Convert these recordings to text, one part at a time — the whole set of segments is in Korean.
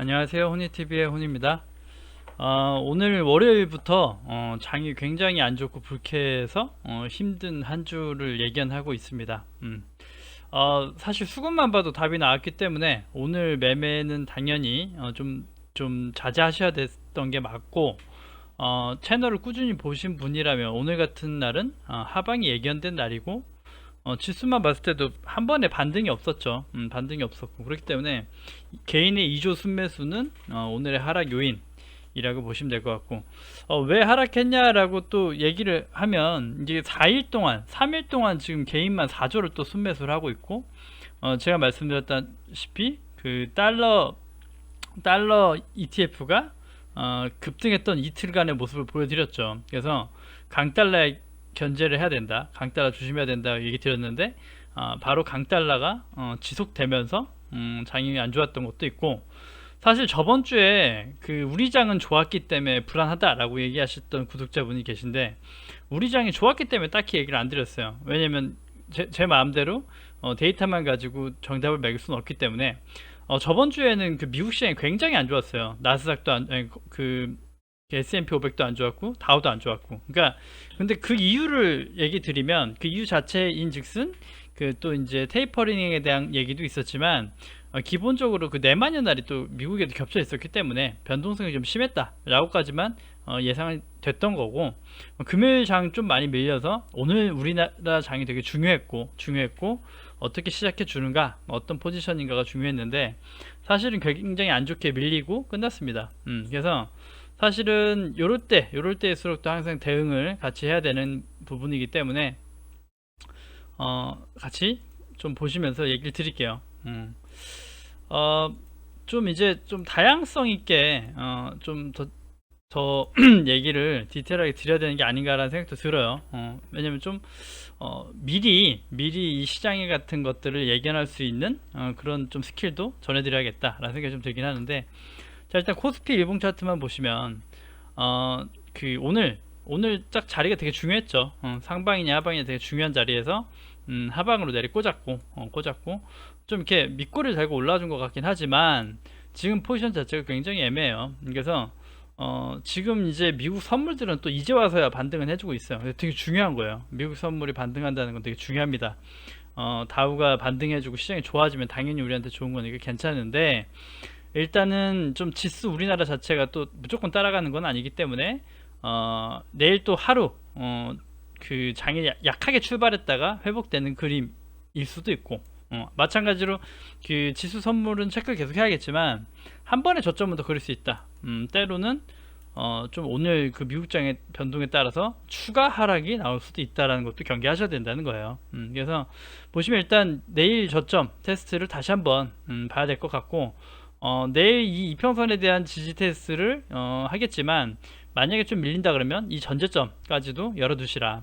안녕하세요. 호니TV의 혼입니다. 어, 오늘 월요일부터 어, 장이 굉장히 안 좋고 불쾌해서 어, 힘든 한 주를 예견하고 있습니다. 음. 어, 사실 수급만 봐도 답이 나왔기 때문에 오늘 매매는 당연히 어, 좀, 좀 자제하셔야 됐던 게 맞고 어, 채널을 꾸준히 보신 분이라면 오늘 같은 날은 어, 하방이 예견된 날이고 어, 지수만 봤을 때도 한 번에 반등이 없었죠. 음, 반등이 없었고 그렇기 때문에 개인의 2조 순매수는 어, 오늘의 하락 요인 이라고 보시면 될 것 같고 어, 왜 하락했냐라고 또 얘기를 하면 이제 4일 동안 3일 동안 지금 개인만 4조를 또 순매수를 하고 있고 어, 제가 말씀드렸다시피 그 달러 달러 ETF가 어, 급등했던 이틀간의 모습을 보여드렸죠. 그래서 강달러에 견제를 해야 된다. 강달러 조심해야 된다 얘기 드렸는데 어, 바로 강달러가 어, 지속되면서 음, 장이 안 좋았던 것도 있고 사실 저번 주에 그 우리 장은 좋았기 때문에 불안하다라고 얘기하셨던 구독자분이 계신데 우리 장이 좋았기 때문에 딱히 얘기를 안 드렸어요. 왜냐면 제, 제 마음대로 어, 데이터만 가지고 정답을 매길 수는 없기 때문에 어, 저번 주에는 그 미국 시장이 굉장히 안 좋았어요. 나스닥도 안, 아니, 그 S&P 500도 안 좋았고 다우도 안 좋았고. 그러니까 근데 그 이유를 얘기 드리면 그 이유 자체인 즉슨 그 또 이제 테이퍼링에 대한 얘기도 있었지만 어, 기본적으로 그 내만여 날이 또 미국에도 겹쳐 있었기 때문에 변동성이 좀 심했다라고까지만 어, 예상이 됐던 거고 어, 금요일 장 좀 많이 밀려서 오늘 우리나라 장이 되게 중요했고 중요했고 어떻게 시작해 주는가 어떤 포지션인가가 중요했는데 사실은 굉장히 안 좋게 밀리고 끝났습니다. 음, 그래서 사실은 요럴 때 요럴 때일수록 또 항상 대응을 같이 해야 되는 부분이기 때문에 어, 같이 좀 보시면서 얘기를 드릴게요. 음. 어, 좀 이제 좀 다양성 있게 어, 좀더 더 얘기를 디테일하게 드려야 되는 게 아닌가라는 생각도 들어요. 어, 왜냐면 좀 어, 미리 미리 이 시장에 같은 것들을 예견할 수 있는 어, 그런 좀 스킬도 전해드려야겠다라는 생각이 좀 들긴 하는데 자 일단 코스피 일봉 차트만 보시면 어, 그 오늘 오늘 딱 자리가 되게 중요했죠. 어, 상방이냐 하방이냐 되게 중요한 자리에서 음, 하방으로 내리 꽂았고 어, 꽂았고 좀 이렇게 밑꼬리를 달고 올라준 것 같긴 하지만 지금 포지션 자체가 굉장히 애매해요. 그래서 어, 지금 이제 미국 선물들은 또 이제 와서야 반등을 해주고 있어요. 되게 중요한 거예요. 미국 선물이 반등한다는 건 되게 중요합니다. 어, 다우가 반등해주고 시장이 좋아지면 당연히 우리한테 좋은 거니까 괜찮은데 일단은 좀 지수 우리나라 자체가 또 무조건 따라가는 건 아니기 때문에 어, 내일 또 하루 어, 그 장이 야- 약하게 출발했다가 회복되는 그림일 수도 있고 어, 마찬가지로 그 지수 선물은 체크를 계속 해야겠지만 한 번에 저점은 더 그릴 수 있다. 음, 때로는 어, 좀 오늘 그 미국장의 변동에 따라서 추가 하락이 나올 수도 있다라는 것도 경계하셔야 된다는 거예요. 음, 그래서 보시면 일단 내일 저점 테스트를 다시 한번 음, 봐야 될 것 같고 어, 내일 이 이평선에 대한 지지 테스트를 어, 하겠지만 만약에 좀 밀린다 그러면 이 전제점까지도 열어두시라.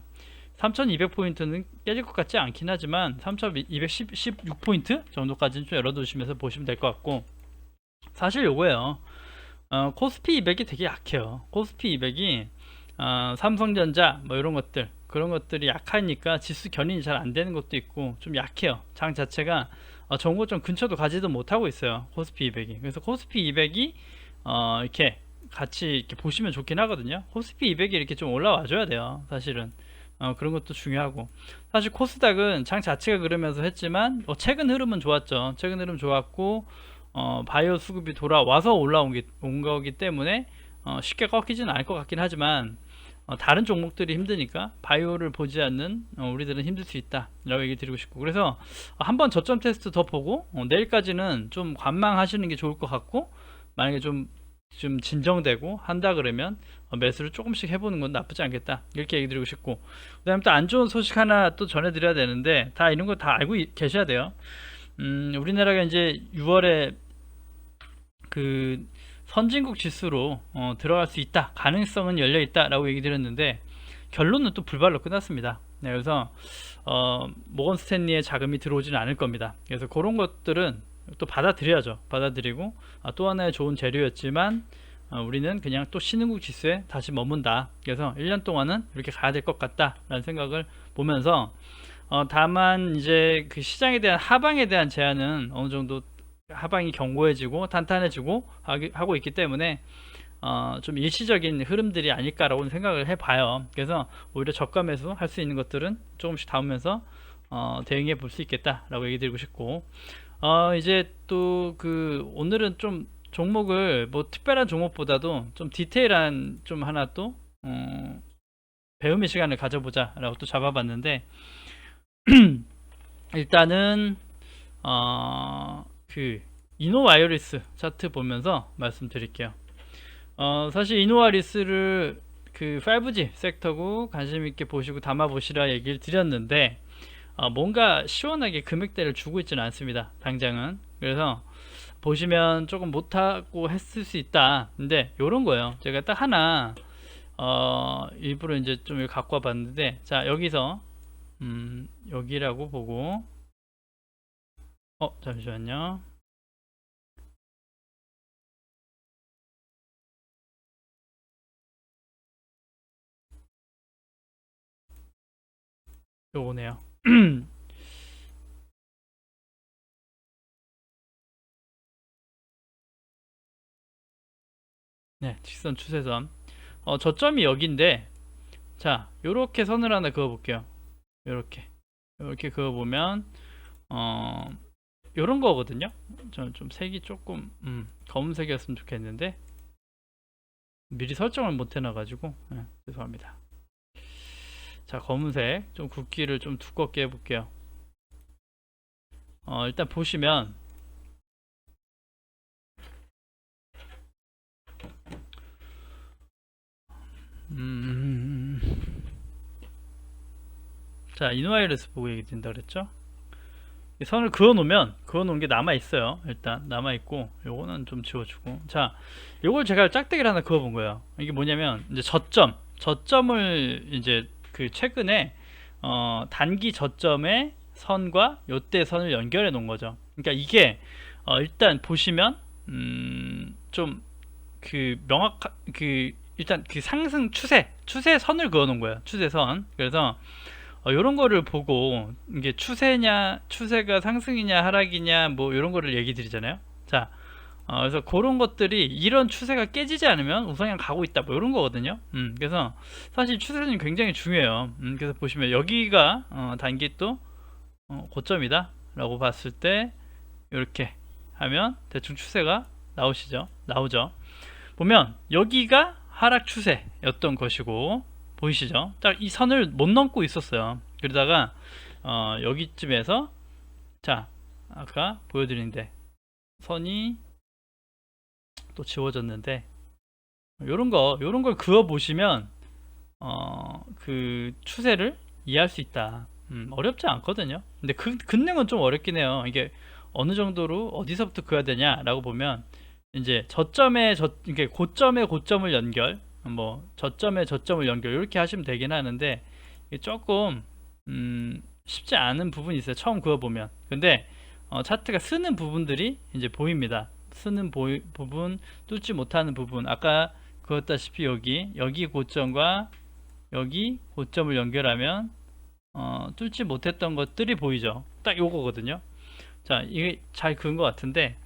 3200포인트는 깨질 것 같지 않긴 하지만 3216포인트 정도까지는 좀 열어두시면서 보시면 될 것 같고 사실 요거예요. 어, 코스피 200이 되게 약해요. 코스피 200이 어, 삼성전자 뭐 이런 것들 그런 것들이 약하니까 지수 견인이 잘 안 되는 것도 있고 좀 약해요. 장 자체가 어, 정고점 근처도 가지도 못하고 있어요. 코스피 200이. 그래서 코스피 200이 어, 이렇게 같이 이렇게 보시면 좋긴 하거든요. 코스피 200이 이렇게 좀 올라와 줘야 돼요. 사실은. 어, 그런 것도 중요하고 사실 코스닥은 장 자체가 그러면서 했지만 어, 최근 흐름은 좋았죠. 최근 흐름 좋았고 어, 바이오 수급이 돌아와서 올라온 게, 온 거기 때문에 어, 쉽게 꺾이지는 않을 것 같긴 하지만 어, 다른 종목들이 힘드니까 바이오를 보지 않는 어, 우리들은 힘들 수 있다 라고 얘기 드리고 싶고. 그래서 어, 한번 저점 테스트 더 보고 어, 내일까지는 좀 관망하시는 게 좋을 것 같고 만약에 좀좀 진정되고 한다 그러면 어, 매수를 조금씩 해보는 건 나쁘지 않겠다. 이렇게 얘기 드리고 싶고. 그 다음에 또 안 좋은 소식 하나 또 전해드려야 되는데 다 이런 거 다 알고 이- 계셔야 돼요. 음, 우리나라가 이제 6월에 그 선진국 지수로 어, 들어갈 수 있다 가능성은 열려 있다 라고 얘기 드렸는데 결론은 또 불발로 끝났습니다. 네, 그래서 어, 모건 스탠리의 자금이 들어오지는 않을 겁니다. 그래서 그런 것들은 또 받아들여야죠. 받아들이고 아, 또 하나의 좋은 재료였지만 어, 우리는 그냥 또 신흥국 지수에 다시 머문다. 그래서 1년 동안은 이렇게 가야 될 것 같다 라는 생각을 보면서 어, 다만 이제 그 시장에 대한 하방에 대한 제한은 어느 정도 하방이 견고해지고 탄탄해지고 하고 있기 때문에 어, 좀 일시적인 흐름들이 아닐까라고 생각을 해봐요. 그래서 오히려 저가 매수 할 수 있는 것들은 조금씩 담으면서 어, 대응해 볼 수 있겠다라고 얘기 드리고 싶고 어, 이제 또 그 오늘은 좀 종목을 뭐 특별한 종목보다도 좀 디테일한 좀 하나 또 어, 배움의 시간을 가져보자라고 또 잡아봤는데 일단은 어, 그 이노와이어리스 차트 보면서 말씀드릴게요. 어, 사실 이노와리스를 그 5G 섹터고 관심 있게 보시고 담아 보시라 얘기를 드렸는데 어, 뭔가 시원하게 금액대를 주고 있지는 않습니다. 당장은. 그래서 보시면 조금 못하고 했을 수 있다. 근데 요런 거예요. 제가 딱 하나 어, 일부러 이제 좀 갖고 와봤는데 자 여기서 음, 여기라고 보고 어 잠시만요. 요거네요. 네, 직선 추세선. 어, 저점이 여기인데, 자, 요렇게 선을 하나 그어 볼게요. 요렇게. 요렇게 그어 보면, 어, 요런 거거든요. 저는 좀 색이 조금, 음, 검은색이었으면 좋겠는데, 미리 설정을 못 해놔가지고, 네, 죄송합니다. 자, 검은색. 좀 굵기를 좀 두껍게 해볼게요. 어, 일단 보시면, 음, 자, 이노와이러스 보고 얘기 드린다 그랬죠? 이 선을 그어 놓으면 그어 놓은 게 남아 있어요. 일단 남아 있고 요거는 좀 지워주고 자, 요걸 제가 짝대기를 하나 그어 본 거예요. 이게 뭐냐면 이제 저점, 저점을 이제 그 최근에 어, 단기 저점의 선과 요때 선을 연결해 놓은 거죠. 그러니까 이게 어, 일단 보시면 음, 좀 그 명확한 그 일단 그 상승 추세 추세 선을 그어 놓은 거예요. 추세선. 그래서 어, 이런 거를 보고 이게 추세냐 추세가 상승이냐 하락이냐 뭐 이런 거를 얘기 드리잖아요. 자, 어, 그래서 그런 것들이 이런 추세가 깨지지 않으면 우상향 가고 있다 뭐 이런 거거든요. 음, 그래서 사실 추세는 굉장히 중요해요. 음, 그래서 보시면 여기가 어, 단기 또 어, 고점이다 라고 봤을 때 이렇게 하면 대충 추세가 나오시죠. 나오죠. 보면 여기가 하락 추세였던 것이고 보이시죠? 딱 이 선을 못 넘고 있었어요. 그러다가 어, 여기쯤에서 자 아까 보여드린데 선이 또 지워졌는데 요런 거 요런 걸 그어 보시면 어, 그 추세를 이해할 수 있다. 음, 어렵지 않거든요. 근데 그 근능은 좀 어렵긴 해요. 이게 어느 정도로 어디서부터 그어야 되냐라고 보면 이제 저점에 저 이게 고점에 고점을 연결 뭐 저점에 저점을 연결 이렇게 하시면 되긴 하는데 조금 음, 쉽지 않은 부분이 있어요. 처음 그어 보면. 근데 어, 차트가 쓰는 부분들이 이제 보입니다. 쓰는 보이, 부분, 뚫지 못하는 부분. 아까 그었다시피 여기 여기 고점과 여기 고점을 연결하면 어, 뚫지 못했던 것들이 보이죠. 딱 요거거든요. 자, 이게 잘 그은 것 같은데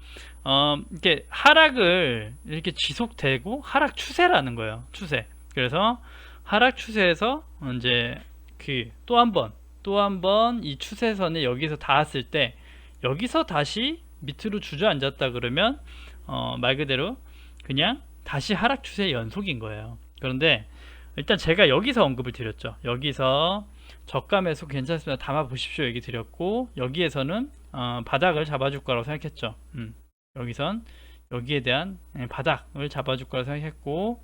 어, 이렇게 하락을 이렇게 지속되고 하락 추세라는 거예요. 추세. 그래서 하락 추세에서 이제 그 또 한 번, 또 한 번 이 추세선에 여기서 닿았을 때 여기서 다시 밑으로 주저앉았다 그러면 어, 말 그대로 그냥 다시 하락 추세의 연속인 거예요. 그런데 일단 제가 여기서 언급을 드렸죠. 여기서 매수 괜찮습니다. 담아 보십시오. 얘기 드렸고 여기에서는 어, 바닥을 잡아줄 거라고 생각했죠. 음. 여기선 여기에 대한 예, 바닥을 잡아줄 거라 생각했고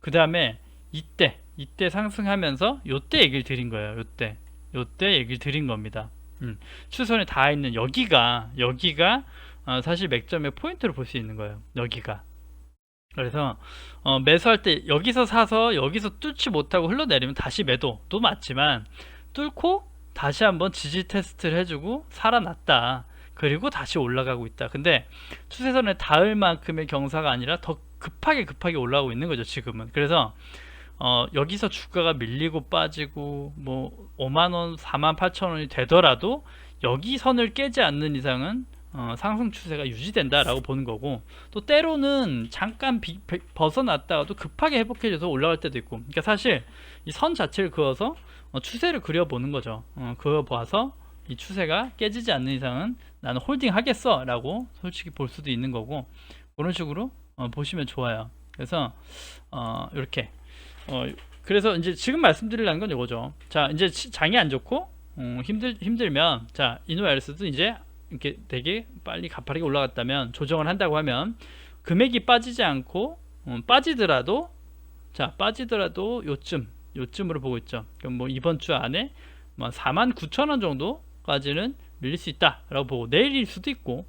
그 다음에 이때 이때 상승하면서 요때 얘기를 드린 거예요 요때. 요때 얘기를 드린 겁니다. 음, 추선에 닿아 있는 여기가 여기가 어, 사실 맥점의 포인트를 볼 수 있는 거예요 여기가. 그래서 어, 매수할 때 여기서 사서 여기서 뚫지 못하고 흘러내리면 다시 매도도 맞지만 뚫고 다시 한번 지지 테스트를 해주고 살아났다 그리고 다시 올라가고 있다. 근데 추세선에 닿을 만큼의 경사가 아니라 더 급하게 급하게 올라오고 있는 거죠, 지금은. 그래서 어, 여기서 주가가 밀리고 빠지고 뭐 5만 원, 4만 8천 원이 되더라도 여기 선을 깨지 않는 이상은 어, 상승 추세가 유지된다라고 보는 거고 또 때로는 잠깐 비- 배- 벗어났다가도 급하게 회복해져서 올라갈 때도 있고 그러니까 사실 이 선 자체를 그어서 어, 추세를 그려보는 거죠 어, 그어 봐서 이 추세가 깨지지 않는 이상은 나는 홀딩 하겠어 라고 솔직히 볼 수도 있는 거고 그런 식으로 어, 보시면 좋아요. 그래서 어, 이렇게. 어, 그래서 이제 지금 말씀드리려는 건 이거죠. 자 이제 치- 장이 안 좋고 어, 힘들 힘들면 자 이노알스도 이제 이렇게 되게 빨리 가파르게 올라갔다면 조정을 한다고 하면 금액이 빠지지 않고 어, 빠지더라도 자 빠지더라도 요쯤 요쯤으로 보고 있죠. 그럼 뭐 이번 주 안에 뭐 4만 9천 원 정도까지는 밀릴 수 있다라고 보고 내일일 수도 있고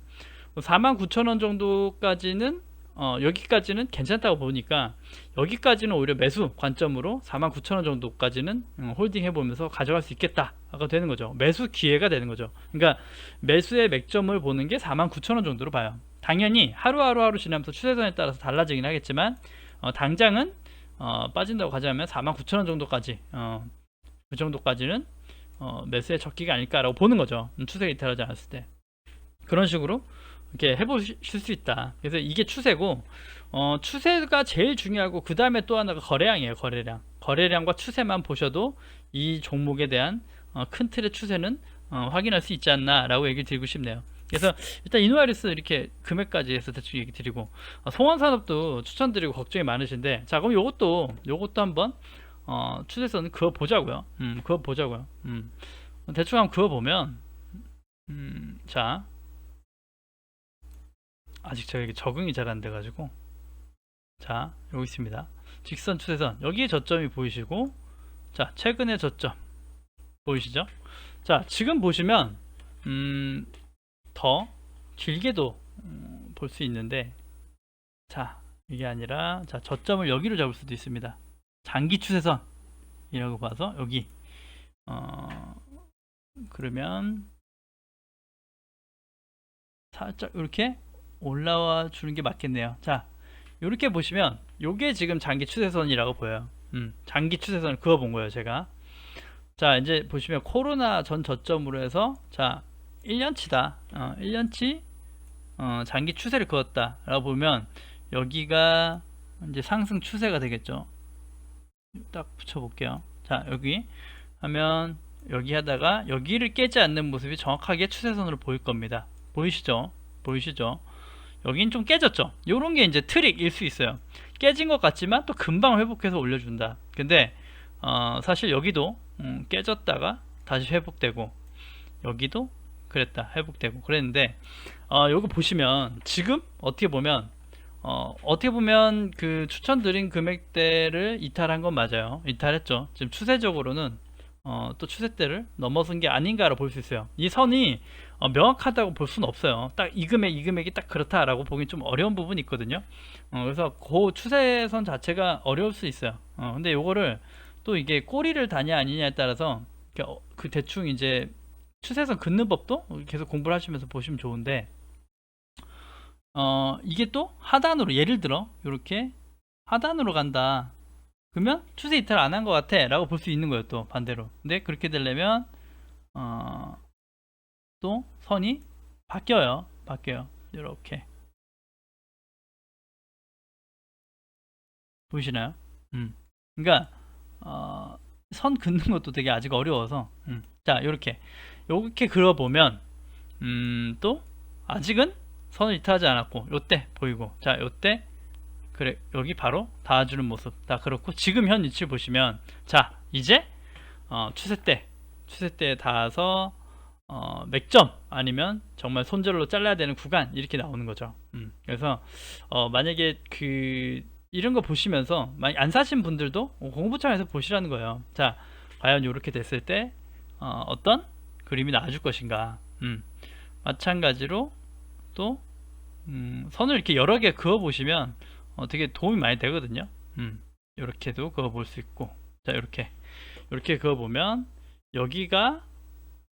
4만 9천 원 정도까지는 어, 여기까지는 괜찮다고 보니까 여기까지는 오히려 매수 관점으로 4만 9천 원 정도까지는 음, 홀딩 해보면서 가져갈 수 있겠다가 되는 거죠. 매수 기회가 되는 거죠. 그러니까 매수의 맥점을 보는 게 4만 9천 원 정도로 봐요. 당연히 하루하루 하루 지나면서 추세선에 따라서 달라지긴 하겠지만 어, 당장은 어, 빠진다고 가자면 4만 9천 원 정도까지 어, 그 정도까지는 어, 매수의 적기가 아닐까라고 보는 거죠. 음, 추세가 이탈하지 않았을 때 그런 식으로 이렇게 해보실 수 있다. 그래서 이게 추세고 어, 추세가 제일 중요하고 그 다음에 또 하나가 거래량이에요. 거래량. 거래량과 추세만 보셔도 이 종목에 대한 어, 큰 틀의 추세는 어, 확인할 수 있지 않나라고 얘기 드리고 싶네요. 그래서 일단 이노아리스 이렇게 금액까지 해서 대충 얘기 드리고 어, 송원산업도 추천드리고 걱정이 많으신데 자 그럼 요것도 요것도 한번 어, 추세선은 그어 보자고요. 음, 그어 보자고요. 음, 대충 한번 그어 보면 음, 자. 아직 제가 이게 적응이 잘 안 돼 가지고. 자 여기 있습니다. 직선 추세선. 여기에 저점이 보이시고 자 최근의 저점 보이시죠? 자 지금 보시면 음, 더 길게도 음, 볼수 있는데 자 이게 아니라 자 저점을 여기로 잡을 수도 있습니다 장기 추세선이라고 봐서 여기 어 그러면 살짝 이렇게 올라와 주는 게 맞겠네요. 자, 이렇게 보시면 요게 지금 장기 추세선이라고 보여요. 음, 장기 추세선을 그어 본 거예요, 제가. 자, 이제 보시면 코로나 전 저점으로 해서 자, 1년치다. 어, 1년치 어, 장기 추세를 그었다라고 보면 여기가 이제 상승 추세가 되겠죠. 딱 붙여 볼게요. 자, 여기 하면 여기 하다가 여기를 깨지 않는 모습이 정확하게 추세선으로 보일 겁니다. 보이시죠? 보이시죠? 여긴 좀 깨졌죠. 요런 게 이제 트릭일 수 있어요. 깨진 것 같지만 또 금방 회복해서 올려준다. 근데 어, 사실 여기도 음, 깨졌다가 다시 회복되고 여기도 그랬다 회복되고 그랬는데 어, 요거 보시면 지금 어떻게 보면 어, 어떻게 보면 그 추천드린 금액대를 이탈한 건 맞아요. 이탈했죠. 지금 추세적으로는 어, 또 추세대를 넘어선 게 아닌가로 볼 수 있어요. 이 선이 어, 명확하다고 볼 수는 없어요. 딱 이 금액 이 금액이 딱 그렇다라고 보기 좀 어려운 부분이 있거든요. 어, 그래서 그 추세선 자체가 어려울 수 있어요. 어, 근데 요거를 또 이게 꼬리를 다냐 아니냐에 따라서 이렇게 어, 그 대충 이제 추세선 긋는 법도 계속 공부를 하시면서 보시면 좋은데 어, 이게 또 하단으로 예를 들어 이렇게 하단으로 간다. 그러면 추세 이탈 안 한 것 같아. 라고 볼 수 있는 거예요 또 반대로. 근데 그렇게 되려면 어, 또 선이 바뀌어요. 바뀌어요. 이렇게. 보이시나요? 음. 그러니까 어, 선 긋는 것도 되게 아직 어려워서 음. 자 이렇게. 이렇게 그려보면 음, 또 아직은 선을 이탈하지 않았고 요때 보이고 자 요때 그래 여기 바로 닿아주는 모습. 다 그렇고 지금 현 위치를 보시면 자 이제 어, 추세대 추세대에 닿아서 어, 맥점 아니면 정말 손절로 잘라야 되는 구간 이렇게 나오는 거죠. 음, 그래서 어, 만약에 그 이런 거 보시면서 만약 안 사신 분들도 공부창에서 보시라는 거예요. 자 과연 이렇게 됐을 때 어, 어떤 그림이 나와줄 것인가. 음, 마찬가지로 또 음, 선을 이렇게 여러 개 그어 보시면 어, 되게 도움이 많이 되거든요. 음, 이렇게도 그어 볼 수 있고, 자 이렇게 이렇게 그어 보면 여기가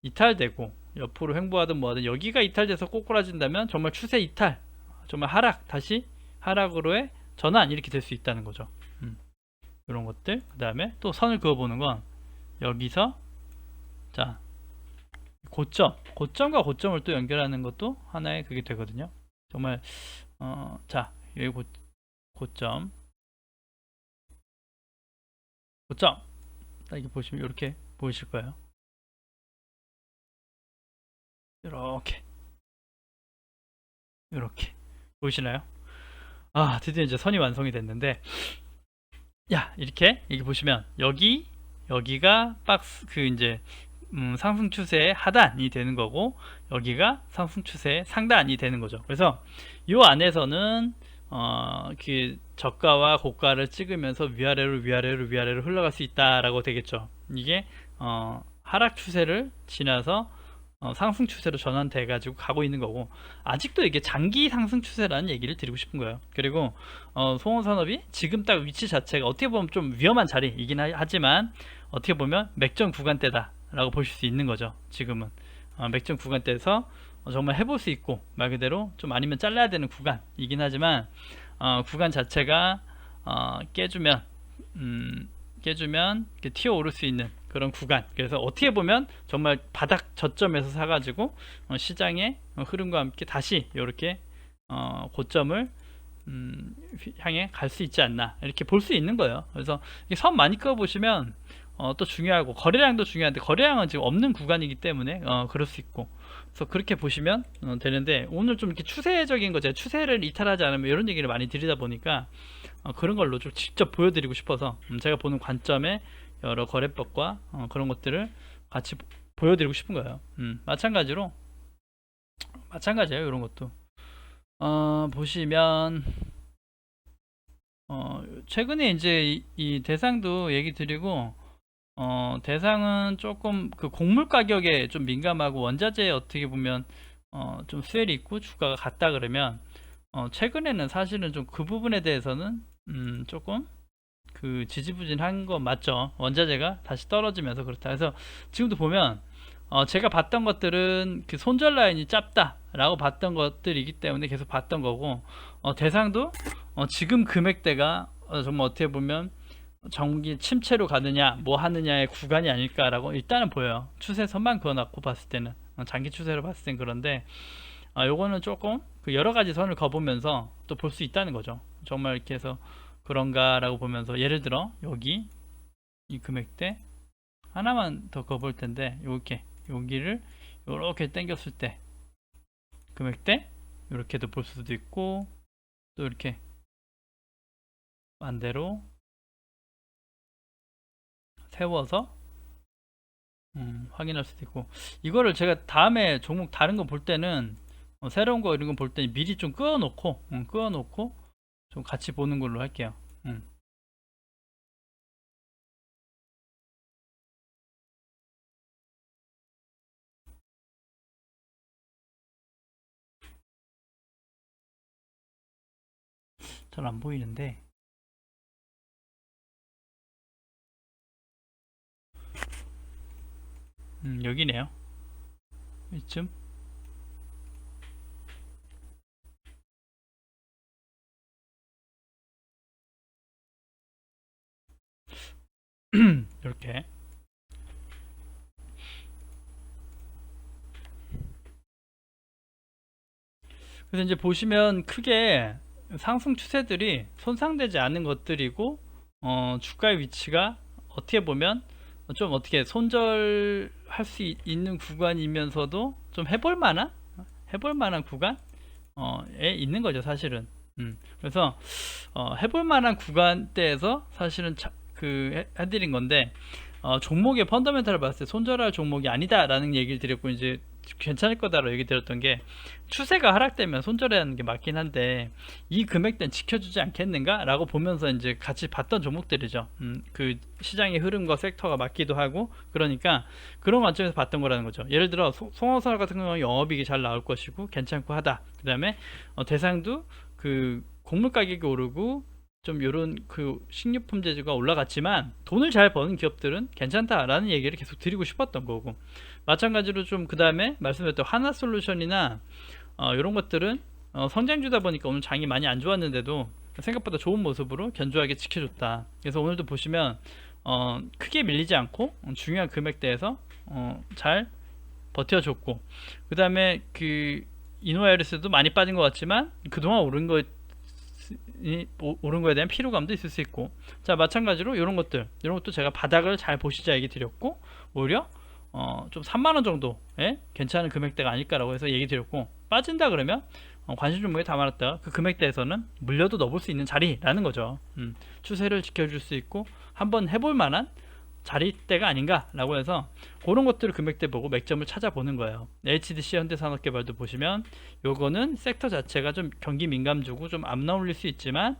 이탈되고 옆으로 횡보하든 뭐하든 여기가 이탈돼서 꼬꾸라진다면 정말 추세 이탈, 정말 하락 다시 하락으로의 전환 이렇게 될 수 있다는 거죠. 음, 이런 것들 그 다음에 또 선을 그어 보는 건 여기서 자 고점, 고점과 고점을 또 연결하는 것도 하나의 그게 되거든요. 정말 어, 자 여기 고, 고점, 고점. 딱 이렇게 보시면 이렇게 보이실 거예요. 이렇게. 이렇게. 보이시나요? 아 드디어 이제 선이 완성이 됐는데. 야 이렇게? 여기 보시면 여기 여기가 박스 그 이제 음, 상승 추세의 하단이 되는 거고 여기가 상승 추세의 상단이 되는 거죠. 그래서 이 안에서는 어, 그 저가와 고가를 찍으면서 위아래로 위아래로 위아래로 흘러갈 수 있다라고 되겠죠. 이게 어, 하락 추세를 지나서 어, 상승 추세로 전환돼 가지고 가고 있는 거고 아직도 이게 장기 상승 추세라는 얘기를 드리고 싶은 거예요. 그리고 어, 송원 산업이 지금 딱 위치 자체가 어떻게 보면 좀 위험한 자리이긴 하- 하지만 어떻게 보면 맥점 구간대다 라고 보실 수 있는 거죠. 지금은. 어, 맥점 구간대에서 어, 정말 해볼 수 있고 말 그대로 좀 아니면 잘라야 되는 구간이긴 하지만 어, 구간 자체가 어, 깨주면 음, 깨주면 튀어 오를 수 있는 그런 구간. 그래서 어떻게 보면 정말 바닥 저점에서 사가지고 어, 시장의 어, 흐름과 함께 다시 이렇게 어, 고점을 음, 휘- 향해 갈 수 있지 않나. 이렇게 볼 수 있는 거예요. 그래서 선 많이 그어 보시면 어, 또 중요하고 거래량도 중요한데 거래량은 지금 없는 구간이기 때문에 어, 그럴 수 있고 그래서 그렇게 보시면 어, 되는데 오늘 좀 이렇게 추세적인 거 제가 추세를 이탈하지 않으면 이런 얘기를 많이 드리다 보니까 어, 그런 걸로 좀 직접 보여드리고 싶어서 음, 제가 보는 관점에 여러 거래법과 어, 그런 것들을 같이 보- 보여드리고 싶은 거예요. 음, 마찬가지로 마찬가지예요. 이런 것도 어, 보시면 어, 최근에 이제 이, 이 대상도 얘기 드리고 어, 대상은 조금 그 곡물 가격에 좀 민감하고 원자재에 어떻게 보면 어, 좀 수혜리 있고 주가가 같다 그러면 어, 최근에는 사실은 좀 그 부분에 대해서는 음, 조금 그 지지부진한 거 맞죠? 원자재가 다시 떨어지면서 그렇다. 그래서 지금도 보면 어, 제가 봤던 것들은 그 손절 라인이 짧다라고 봤던 것들이기 때문에 계속 봤던 거고 어, 대상도 어, 지금 금액대가 어, 정말 어떻게 보면 정기 침체로 가느냐 뭐 하느냐의 구간이 아닐까라고 일단은 보여요. 추세선만 그어놨고 봤을 때는 어, 장기 추세로 봤을 땐 그런데 아, 요거는 조금 그 여러 가지 선을 그어보면서 또 볼 수 있다는 거죠. 정말 이렇게 해서 그런가라고 보면서 예를 들어 여기 이 금액대 하나만 더 그어볼 텐데 이렇게 여기를 이렇게 당겼을 때 금액대 이렇게도 볼 수도 있고 또 이렇게 반대로 세워서 음, 확인할 수도 있고. 이거를 제가 다음에 종목 다른 거 볼 때는 어, 새로운 거 이런 거 볼 때는 미리 좀 끄어 놓고 음, 끄어 놓고 좀 같이 보는 걸로 할게요. 음. 잘 안 보이는데 음, 여기네요. 이쯤. 이렇게. 그래서 이제 보시면 크게 상승 추세들이 손상되지 않은 것들이고 어, 주가의 위치가 어떻게 보면 좀 어떻게 손절 할수 있- 있는 구간이면서도 좀 해볼 만한 해볼 만한 구간에 있는 거죠 사실은. 음, 그래서 어, 해볼 만한 구간대에서 사실은 자- 그 해- 해드린 건데 어, 종목의 펀더멘탈을 봤을 때 손절할 종목이 아니다라는 얘기를 드렸고 이제 괜찮을 거다라고 얘기 드렸던 게 추세가 하락되면 손절해야 하는 게 맞긴 한데 이 금액대는 지켜주지 않겠는가? 라고 보면서 이제 같이 봤던 종목들이죠. 음, 그 시장의 흐름과 섹터가 맞기도 하고 그러니까 그런 관점에서 봤던 거라는 거죠. 예를 들어 소- 송호선 같은 경우는 영업이익이 잘 나올 것이고 괜찮고 하다. 그 다음에 어, 대상도 그 곡물 가격이 오르고 좀 요런 그 식료품 재주가 올라갔지만 돈을 잘 버는 기업들은 괜찮다라는 얘기를 계속 드리고 싶었던 거고 마찬가지로 좀 그 다음에 말씀드렸던 하나 솔루션이나 어, 이런 것들은 어, 성장주다 보니까 오늘 장이 많이 안 좋았는데도 생각보다 좋은 모습으로 견조하게 지켜줬다. 그래서 오늘도 보시면 어, 크게 밀리지 않고 어, 중요한 금액대에서 어, 잘 버텨줬고 그 다음에 그 이노아이리스도 많이 빠진 것 같지만 그동안 오른 오- 오른 거에 대한 피로감도 있을 수 있고 자 마찬가지로 이런 것들 이런 것도 제가 바닥을 잘 보시자 얘기 드렸고 오히려 어, 좀 3만 원 정도에 괜찮은 금액대가 아닐까라고 해서 얘기 드렸고 빠진다 그러면 어, 관심 종목에 담아놨다가 그 금액대에서는 물려도 넣어볼 수 있는 자리라는 거죠. 음, 추세를 지켜줄 수 있고 한번 해볼 만한 자리대가 아닌가라고 해서 그런 것들을 금액대 보고 맥점을 찾아보는 거예요. HDC 현대산업개발도 보시면 요거는 섹터 자체가 좀 경기 민감주고 좀 안 나올릴 수 있지만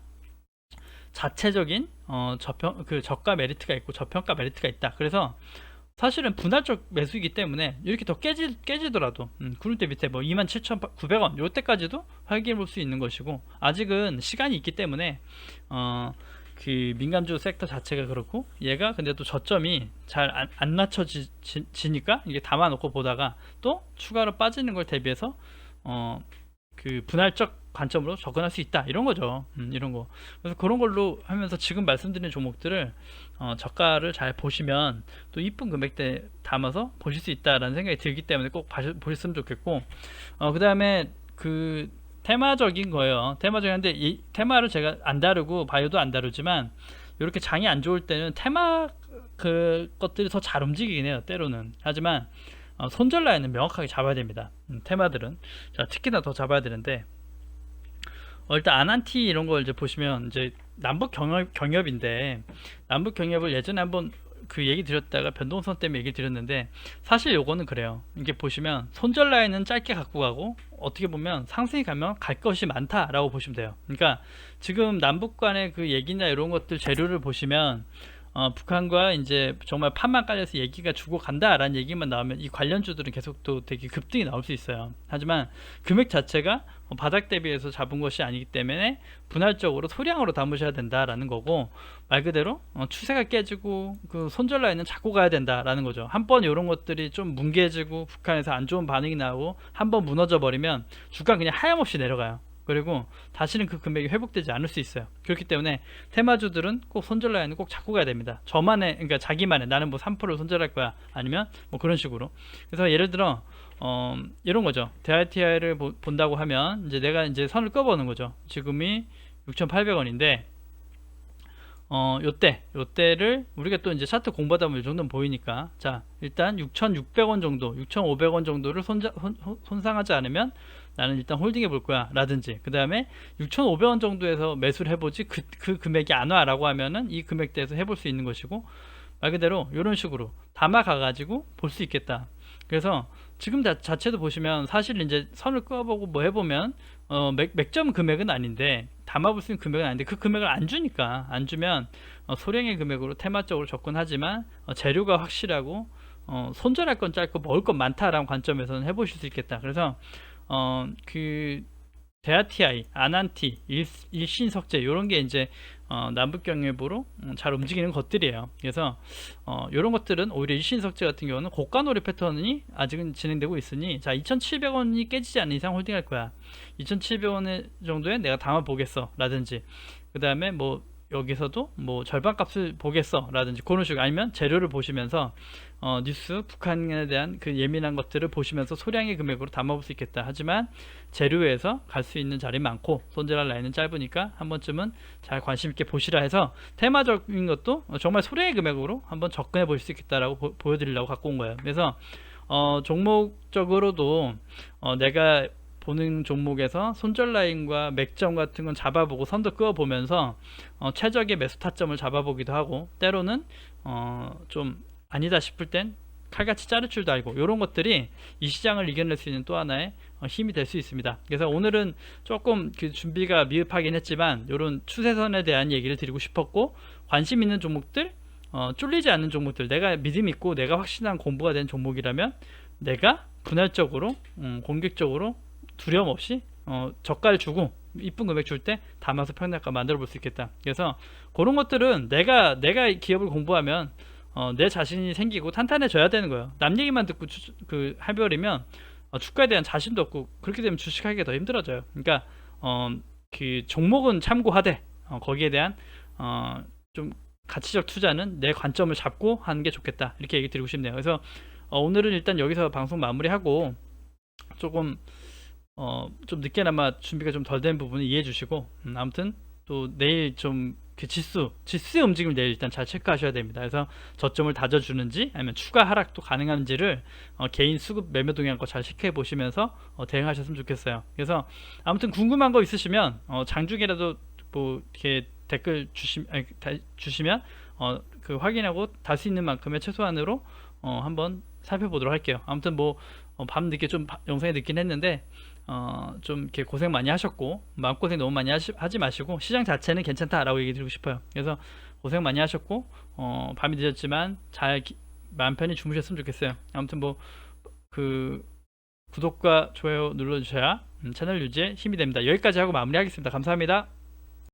자체적인 어, 저평 그 저가 메리트가 있고 저평가 메리트가 있다. 그래서 사실은 분할적 매수이기 때문에 이렇게 더 깨지, 깨지더라도 음, 구름대 밑에 뭐 27,900원 요때까지도 활기해 볼 수 있는 것이고 아직은 시간이 있기 때문에 어, 그 민감주 섹터 자체가 그렇고 얘가 근데 또 저점이 잘안 안 낮춰지니까 이게 담아놓고 보다가 또 추가로 빠지는 걸 대비해서 어, 그 분할적 관점으로 접근할 수 있다. 이런 거죠. 음, 이런 거. 그래서 그런 걸로 하면서 지금 말씀드린 종목들을 어, 저가를 잘 보시면 또 이쁜 금액대 담아서 보실 수 있다라는 생각이 들기 때문에 꼭 봐시, 보셨으면 좋겠고 어, 그 다음에 그 테마적인 거예요. 테마적인 한데 이 테마를 제가 안 다루고 바이오도 안 다루지만 이렇게 장이 안 좋을 때는 테마 그 것들이 더 잘 움직이긴 해요 때로는. 하지만 어, 손절 라인은 명확하게 잡아야 됩니다. 음, 테마들은. 자 특히나 더 잡아야 되는데 어, 일단 아난티 이런 걸 이제 보시면 이제 남북 경협, 경협인데 남북 경협을 예전에 한번 그 얘기 드렸다가 변동성 때문에 얘기 드렸는데 사실 요거는 그래요. 이게 보시면 손절 라인은 짧게 갖고 가고 어떻게 보면 상승이 가면 갈 것이 많다라고 보시면 돼요. 그러니까 지금 남북 간의 그 얘기나 이런 것들 재료를 보시면 어, 북한과 이제 정말 판만 깔려서 얘기가 주고 간다라는 얘기만 나오면 이 관련주들은 계속 또 되게 급등이 나올 수 있어요. 하지만 금액 자체가 어, 바닥 대비해서 잡은 것이 아니기 때문에 분할적으로 소량으로 담으셔야 된다라는 거고 말 그대로 어, 추세가 깨지고 그 손절 라인은 잡고 가야 된다라는 거죠. 한 번 이런 것들이 좀 뭉개지고 북한에서 안 좋은 반응이 나오고 한 번 무너져 버리면 주가 그냥 하염없이 내려가요. 그리고 다시는 그 금액이 회복되지 않을 수 있어요. 그렇기 때문에 테마주들은 꼭 손절 라인을 꼭 잡고 가야 됩니다. 저만의 그러니까 자기만의 나는 뭐 3%를 손절할 거야 아니면 뭐 그런 식으로. 그래서 예를 들어 어, 이런 거죠. DITI를 본다고 하면 이제 내가 이제 선을 꺼보는 거죠. 지금이 6,800원인데 어, 요때, 요때를 우리가 또 이제 차트 공부하다 보면 이 정도는 보이니까. 자, 일단 6,600원 정도, 6,500원 정도를 손자, 손, 손상하지 않으면 나는 일단 홀딩해 볼 거야 라든지. 그 다음에 6,500원 정도에서 매수를 해보지 그, 그 금액이 안 와 라고 하면은 이 금액대에서 해볼 수 있는 것이고 말 그대로 이런 식으로 담아가 가지고 볼 수 있겠다. 그래서 지금 자, 자체도 보시면 사실 이제 선을 꺼보고 뭐 해보면 어, 맥, 맥점 금액은 아닌데 담아볼 수 있는 금액은 아닌데 그 금액을 안 주니까 안 주면 어, 소량의 금액으로 테마적으로 접근하지만 어, 재료가 확실하고 어, 손절할 건 짧고 먹을 건 많다라는 관점에서는 해보실 수 있겠다. 그래서 어, 그 데아티아이, 아난티, 일, 일신석재 이런 게 이제 어, 남북경협으로 음, 잘 움직이는 것들이에요. 그래서 어, 이런 것들은 오히려 일신석재 같은 경우는 고가 놀이 패턴이 아직은 진행되고 있으니 자 2,700원이 깨지지 않는 이상 홀딩할 거야. 2,700원 정도에 내가 담아 보겠어 라든지 그 다음에 뭐 여기서도 뭐 절반 값을 보겠어 라든지 그런 식으로 아니면 재료를 보시면서 어, 뉴스 북한에 대한 그 예민한 것들을 보시면서 소량의 금액으로 담아볼 수 있겠다. 하지만 재료에서 갈 수 있는 자리 많고 손절할 라인은 짧으니까 한 번쯤은 잘 관심 있게 보시라 해서 테마적인 것도 정말 소량의 금액으로 한번 접근해 보실 수 있겠다라고 보, 여드리려고 갖고 온 거예요. 그래서 어, 종목적으로도 어, 내가 보는 종목에서 손절 라인과 맥점 같은 건 잡아보고 선도 끄어 보면서 어, 최적의 매수 타점을 잡아보기도 하고 때로는 어, 좀 아니다 싶을 땐 칼같이 자를 줄도 알고 이런 것들이 이 시장을 이겨낼 수 있는 또 하나의 어, 힘이 될 수 있습니다. 그래서 오늘은 조금 그 준비가 미흡하긴 했지만 이런 추세선에 대한 얘기를 드리고 싶었고 관심 있는 종목들 어, 쫄리지 않는 종목들 내가 믿음 있고 내가 확신한 공부가 된 종목이라면 내가 분할적으로 음, 공격적으로 두려움 없이 어, 저가를 주고 이쁜 금액 줄 때 담아서 평단가 만들어 볼 수 있겠다. 그래서 그런 것들은 내가 내가 기업을 공부하면 어, 내 자신이 생기고 탄탄해져야 되는 거예요. 남 얘기만 듣고 주, 그 할별이면 어, 주가에 대한 자신도 없고 그렇게 되면 주식하기가 더 힘들어져요. 그러니까 어, 그 종목은 참고하되 어, 거기에 대한 어, 좀 가치적 투자는 내 관점을 잡고 하는 게 좋겠다 이렇게 얘기 드리고 싶네요. 그래서 어, 오늘은 일단 여기서 방송 마무리하고 조금 어, 좀 늦게나마 준비가 좀 덜 된 부분은 이해해 주시고 음, 아무튼 또 내일 좀 그 지수, 지수의 움직임을 내일 일단 잘 체크하셔야 됩니다. 그래서 저점을 다져주는지 아니면 추가 하락도 가능한지를 어, 개인 수급 매매 동향 거잘 체크해 보시면서 어, 대응하셨으면 좋겠어요. 그래서 아무튼 궁금한 거 있으시면 어, 장중이라도 뭐 이렇게 댓글 주시, 아니, 다, 주시면 어, 그 확인하고 달 수 있는 만큼의 최소한으로 어, 한번 살펴보도록 할게요. 아무튼 뭐 어, 밤 늦게 좀 바- 영상이 늦긴 했는데 어, 좀 이렇게 고생 많이 하셨고 마음고생 너무 많이 하시, 하지 마시고 시장 자체는 괜찮다라고 얘기 드리고 싶어요. 그래서 고생 많이 하셨고 어, 밤이 늦었지만 잘 기- 마음 편히 주무셨으면 좋겠어요. 아무튼 뭐 그 구독과 좋아요 눌러주셔야 음, 채널 유지에 힘이 됩니다. 여기까지 하고 마무리하겠습니다. 감사합니다.